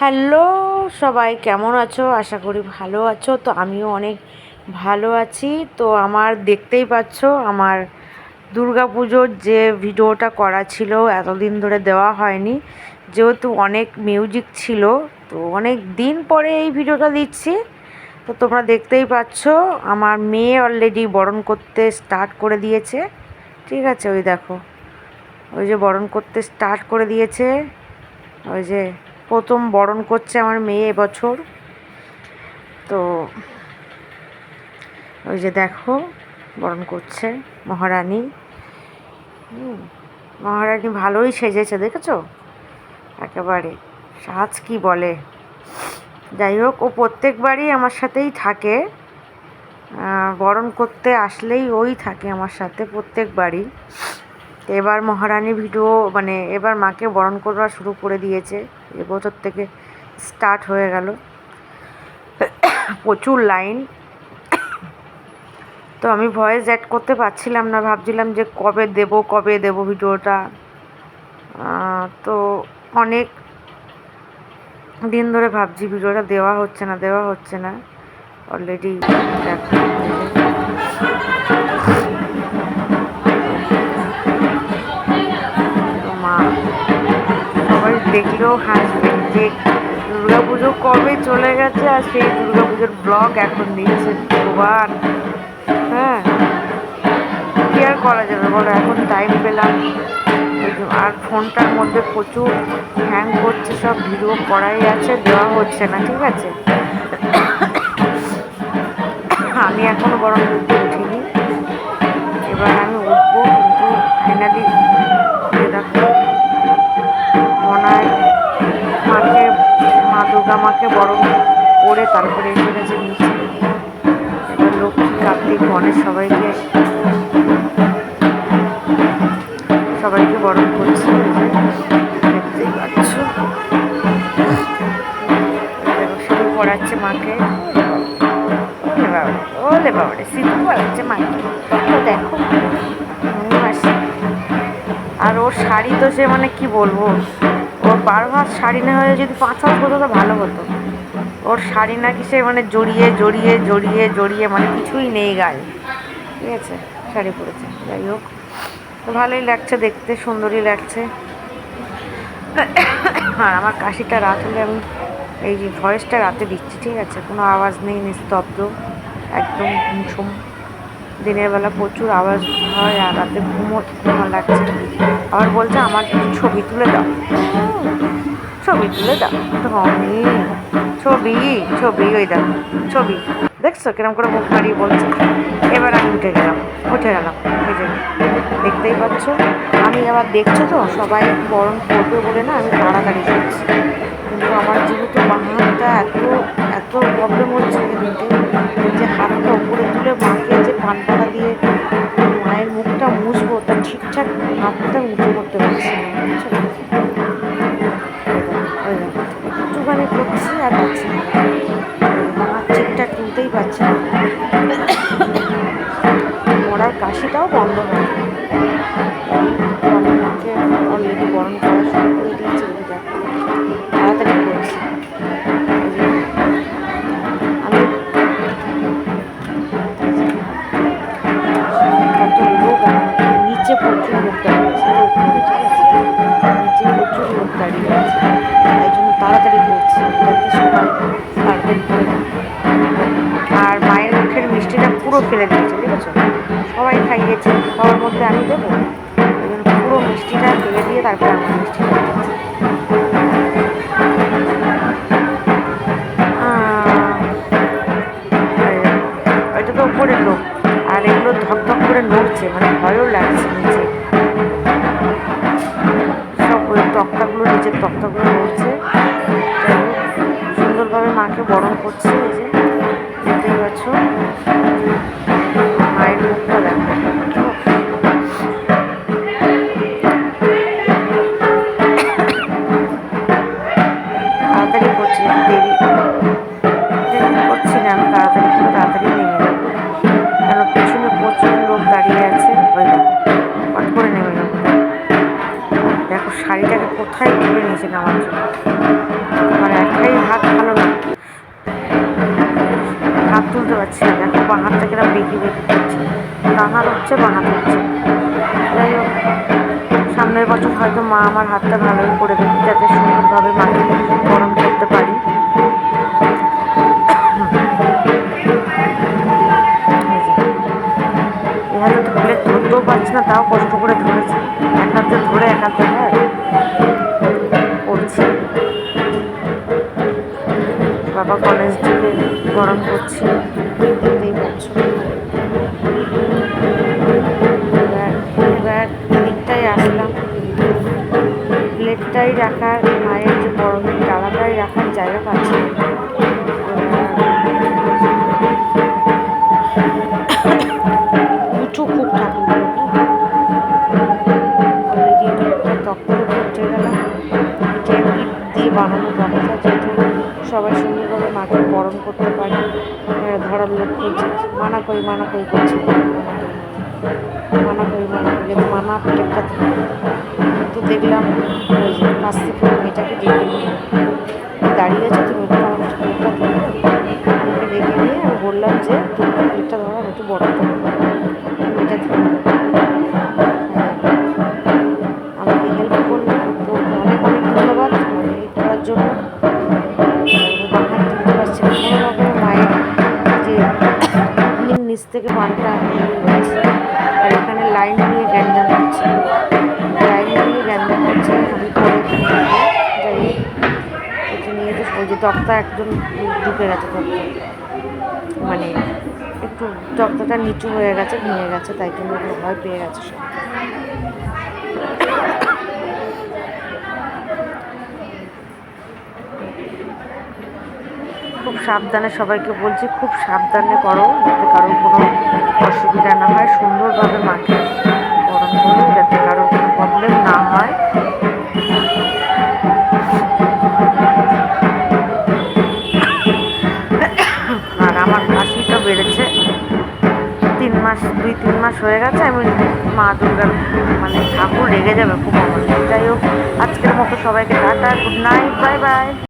Hello সবাই, কেমন আছো? আশা করি ভালো আছো। তো আমিও অনেক ভালো আছি। তো আমার দেখতেই পাচ্ছ, আমার দুর্গা পুজোর যে ভিডিওটা করা ছিল, এতদিন ধরে দেওয়া হয়নি। যেহেতু অনেক মিউজিক ছিল, তো অনেক দিন পরে এই ভিডিওটা দিচ্ছি। তো তোমরা দেখতেই পাচ্ছ, আমার মেয়ে অলরেডি বরণ করতে স্টার্ট করে দিয়েছে। ঠিক আছে, ওই দেখো। ওই যে বরণ করতে স্টার্ট করে দিয়েছে। ওই যে প্রথম বরণ করছে আমার মেয়ে এবছর। তো ওই যে দেখো, বরণ করছে মহারানী। মহারানী ভালোই সেজেছে, দেখেছ? একেবারে সাজ কি বলে। যাই হোক, ও প্রত্যেকবারই আমার সাথেই থাকে। বরণ করতে আসলেই ওই থাকে আমার সাথে প্রত্যেকবারই। এবার মহারানী ভিডিও মানে এবার মাকে বরণ করা শুরু করে দিয়েছে। এবছর থেকে স্টার্ট হয়ে গেল। প্রচুর লাইন তো আমি ভয়েস অ্যাড করতে পারছিলাম না, ভাবছিলাম যে কবে দেব কবে দেব ভিডিওটা। তো অনেক দিন ধরে ভাবছি ভিডিওটা দেওয়া হচ্ছে না, দেওয়া হচ্ছে না। অলরেডি দেখো দেখলেও হাসবে যে পুজো কবে চলে গেছে আর সেই পুজোর ব্লগ এখন দিচ্ছে ভগবান। হ্যাঁ কি আর করা যাবে বলো, এখন টাইম পেলাম। আর ফোনটার মধ্যে প্রচুর হ্যাং করছে, সব ভিডিও করাই আছে, দেওয়া হচ্ছে না, ঠিক আছে? আমি এখনও বরং মাকে বরং করে তারপরে এসে গেছে নিচে এবার লক্ষ্মী, কার্তিক, গণেশ সবাইকে সবাইকে বরণ করছে। দেখতেই পাচ্ছ। শুরু করাচ্ছে মাকে। ওলে বাবা ওলে বাবা রে সিদ্ধ করাচ্ছে মাকে। দেখো আর ওর শাড়ি তো সে মানে কি বলব? বারো হাত শাড়ি না হয়ে যদি পাঁচ হাত হতো তো ভালো হতো। ওর শাড়ি নাকি সে মানে জড়িয়ে জড়িয়ে জড়িয়ে জড়িয়ে মানে কিছুই নেই গায়ে। ঠিক আছে, শাড়ি পরেছে। যাই হোক ভালোই লাগছে দেখতে, সুন্দরই লাগছে। আর আমার কাশিটা রাত হলে আমি এই যে ভয়েসটা রাতে দিচ্ছি, ঠিক আছে? কোনো আওয়াজ নেই, নিস্তব্ধ। একদম ঘুমসুম দিনের বেলা প্রচুর আওয়াজ হয় আর রাতে ঘুমো ঘুমো লাগছে? আবার বলছে, আমার ছবি তুলে দাও। ছবি তুলে দাও? ধনি। ছবি ছবি, ওই দেখো, ছবি। দেখছ কিরম করে মুখ মারিয়ে বলছে? এবার আমি উঠে গেলাম উঠে গেলাম দেখতেই পাচ্ছ? আমি আবার দেখছ তো, সবাই বরণ করবে বলে না আমি তাড়াতাড়ি করছি। কিন্তু আমার যেহেতু বাহানটা এত এত প্রবলেম হচ্ছে যে হাতটা উপরে তুলে মাকে যে পান পাতা দিয়ে মায়ের মুখটা মুছবো, তা ঠিকঠাক হাতটা উঁচু করতে পারছি না একটুখানি করছি আর পারছি না তারপরে ওইটা তো উপরের লোক, আর এগুলো ধক ধক করে নড়ছে মানে ভয়ও লাগছে নিচে। সব তক্তাগুলো, নিচের তক্তাগুলো নড়ছে। সুন্দরভাবে মাকে বরণ করছে। শাড়িটাকে কোথায় তুলে নিয়েছে নামার জন্য? আমার একটাই হাত ভালো না। হাত তুলতে পারছি না। দেখো বা থেকে কিরম বেঁকে বেঁকে করছে ডান হাত হচ্ছে, বা হাত হচ্ছে। যাই হোক, সামনের বছর হয়তো মা আমার হাতটা ভালোই করে দেবে, যাতে সুন্দরভাবে মাকে গরম করতে পারি। এ ধরলে ধরতেও পারছি না, তাও কষ্ট করে ধরেছি। এক হাতে ধরে, এক হাতে বাবা কলেজ থেকে গরম করছি। দেখতেই পাচ্ছ এবার আসলাম। প্লেটটাই রাখার, মায়ের যে গরমের ডালাটাই রাখার জায়গা পাচ্ছি। উঁচু খুব গেলাম দিয়ে বানানো সুন্দরভাবে বরণ করতে পারি আহ, ধরার লোক খুঁজছে মানা করি মানা করি করছে মানা করি মানা করি কিন্তু মানা প্লেটটা তো দেখলাম ওই কাছ থেকে মেয়েটাকে ডেকে নিয়ে দাঁড়িয়ে আছে তুমি একটু আমার প্লেটটা ধরো ডেকে নিয়ে আমি বললাম যে তুমি প্লেটটা ধরো একটু বরণ করব। মেয়েটা নিচ থেকে পানটা হচ্ছে আর এখানে লাইন দিয়ে গ্যান্ডাম হচ্ছে লাইন দিয়ে গ্যান্ডাম হচ্ছে আমি পরে এটা নিয়ে তো ওই যে তক্তা একদম ঢুকে গেছে তক্তা। মানে একটু তক্তাটা নিচু হয়ে গেছে, ভেঙে গেছে, তাই জন্য ভয় পেয়ে গেছে সব খুব সাবধানে সবাইকে বলছি, খুব সাবধানে করো, যাতে কারোর কোনো অসুবিধা না হয়। সুন্দরভাবে মাকে গরম করো, যাতে কারোর কোনো প্রবলেম না হয়। আর আমার কাশিটা বেড়েছে। তিন মাস, দুই, তিন মাস হয়ে গেছে, আমি মা দুর্গার মানে ঠাকুর রেগে যাবে, খুব আমার যাই হোক, আজকের মতো সবাইকে tata good night bye bye